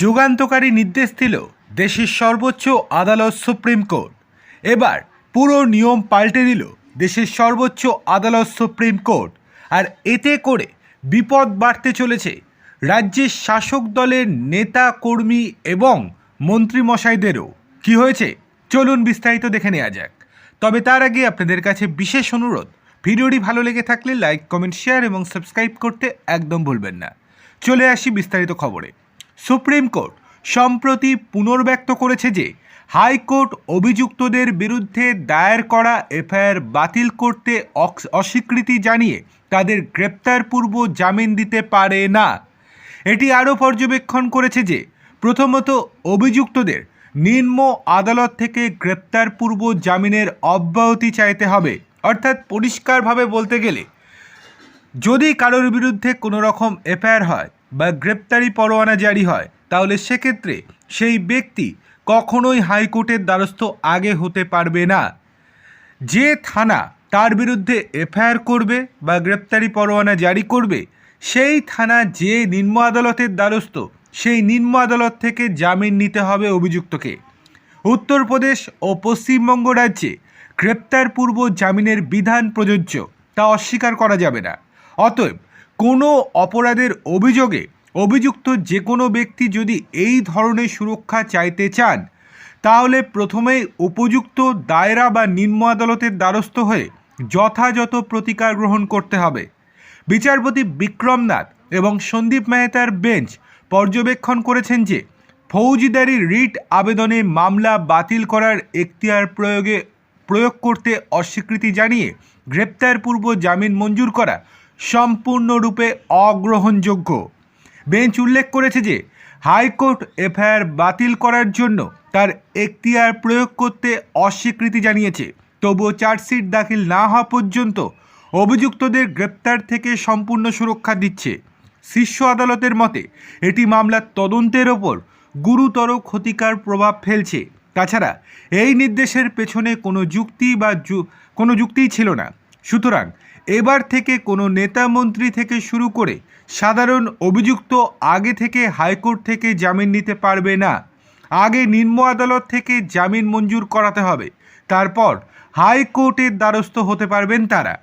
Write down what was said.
যুগান্তকারী নির্দেশ দিল দেশের সর্বোচ্চ আদালত সুপ্রিম কোর্ট। এবার পুরো নিয়ম পাল্টে দিল দেশের সর্বোচ্চ আদালত সুপ্রিম কোর্ট। আর এতে করে বিপদ বাড়তে চলেছে রাজ্যের শাসক দলের নেতা, কর্মী এবং মন্ত্রীমশাইদেরও। কি হয়েছে? চলুন বিস্তারিত দেখে নেওয়া যাক। তবে তার আগে আপনাদের কাছে বিশেষ অনুরোধ, ভিডিওটি ভালো লেগে থাকলে লাইক, কমেন্ট, শেয়ার এবং সাবস্ক্রাইব করতে একদম ভুলবেন না। চলে আসি বিস্তারিত খবরে। সুপ্রিম কোর্ট সম্প্রতি পুনর্ব্যক্ত করেছে যে হাইকোর্ট অভিযুক্তদের বিরুদ্ধে দায়ের করা এফআইআর বাতিল করতে অস্বীকৃতি জানিয়ে তাদের গ্রেপ্তারপূর্ব জামিন দিতে পারে না। এটি আরও পর্যবেক্ষণ করেছে যে প্রথমত অভিযুক্তদের নিম্ন আদালত থেকে গ্রেপ্তারপূর্ব জামিনের অব্যাহতি চাইতে হবে। অর্থাৎ পরিষ্কারভাবে বলতে গেলে যদি কারোর বিরুদ্ধে কোনো রকম এফআইআর হয় বা গ্রেপ্তারি পরোয়ানা জারি হয়, তাহলে সেক্ষেত্রে সেই ব্যক্তি কখনোই হাইকোর্টের দ্বারস্থ আগে হতে পারবে না। যে থানা তার বিরুদ্ধে এফআইআর করবে বা গ্রেপ্তারি পরোয়ানা জারি করবে, সেই থানা যে নিম্ন আদালতের দ্বারস্থ, সেই নিম্ন আদালত থেকে জামিন নিতে হবে অভিযুক্তকে। উত্তরপ্রদেশ ও পশ্চিমবঙ্গ রাজ্যে গ্রেপ্তার পূর্ব জামিনের বিধান প্রযোজ্য, তা অস্বীকার করা যাবে না। অতএব কোনো অপরাধের অভিযোগে অভিযুক্ত যে কোনো ব্যক্তি যদি এই ধরনের সুরক্ষা চাইতে চান, তাহলে প্রথমেই উপযুক্ত দায়রা বা নিম্ন আদালতের দ্বারস্থ হয়ে যথাযথ প্রতিকার গ্রহণ করতে হবে। বিচারপতি বিক্রমনাথ এবং সন্দীপ মেহতার বেঞ্চ পর্যবেক্ষণ করেছেন যে, ফৌজদারি রিট আবেদনে মামলা বাতিল করার এখতিয়ার প্রয়োগে প্রয়োগ করতে অস্বীকৃতি জানিয়ে গ্রেপ্তারপূর্ব জামিন মঞ্জুর করা সম্পূর্ণরূপে অগ্রহণযোগ্য। বেঞ্চ উল্লেখ করেছে যে, হাইকোর্ট এফআইআর বাতিল করার জন্য তার এখতিয়ার প্রয়োগ করতে অস্বীকৃতি জানিয়েছে। তবুও চার্জশিট দাখিল না হওয়া পর্যন্ত অভিযুক্তদের গ্রেপ্তার থেকে সম্পূর্ণ সুরক্ষা দিচ্ছে। শীর্ষ আদালতের মতে, এটি মামলার তদন্তের ওপর গুরুতর ক্ষতিকার প্রভাব ফেলছে। তাছাড়া, এই নির্দেশের পেছনে কোনো যুক্তি বা কোনো যুক্তিই ছিল না। সুতরাং এবার থেকে কোনো নেতা মন্ত্রী থেকে শুরু করে সাধারণ অভিযুক্ত আগে থেকে হাইকোর্ট থেকে জামিন নিতে পারবে না। আগে নিম্ন আদালত থেকে জামিন মঞ্জুর করাতে হবে। তারপর হাইকোর্টের দ্বারস্থ হতে পারবেন তারা।